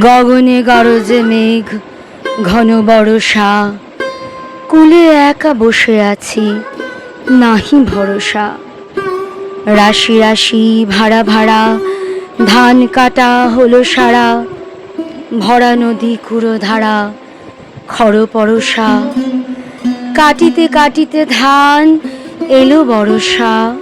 গগনে গরজে মেঘ, ঘন বরষা কুলে একা বসে আছি, নাহি ভরসা। রাশি রাশি ভাড়া ভাড়া, ধান কাটা হলো সারা। ভরা নদী কুড়ো ধারা খর পরশা কাটিতে কাটিতে ধান এলো বরষা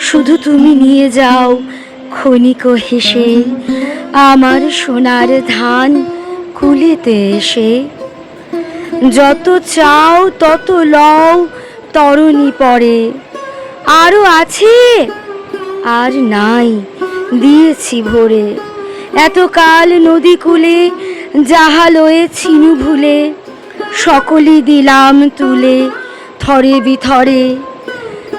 শুধু তুমি নিয়ে যাও, ক্ষণিক হেসে আমার সোনার ধান কুলেতে এসে। যত চাও, তত লও, তরণী পরে। আরও আছে? আর নাই, দিয়েছি ভরে। এতকাল নদী কূলে, যাহা লয়ে ছিনু ভুলে, সকলই দিলাম তুলে, থরে বিথরে।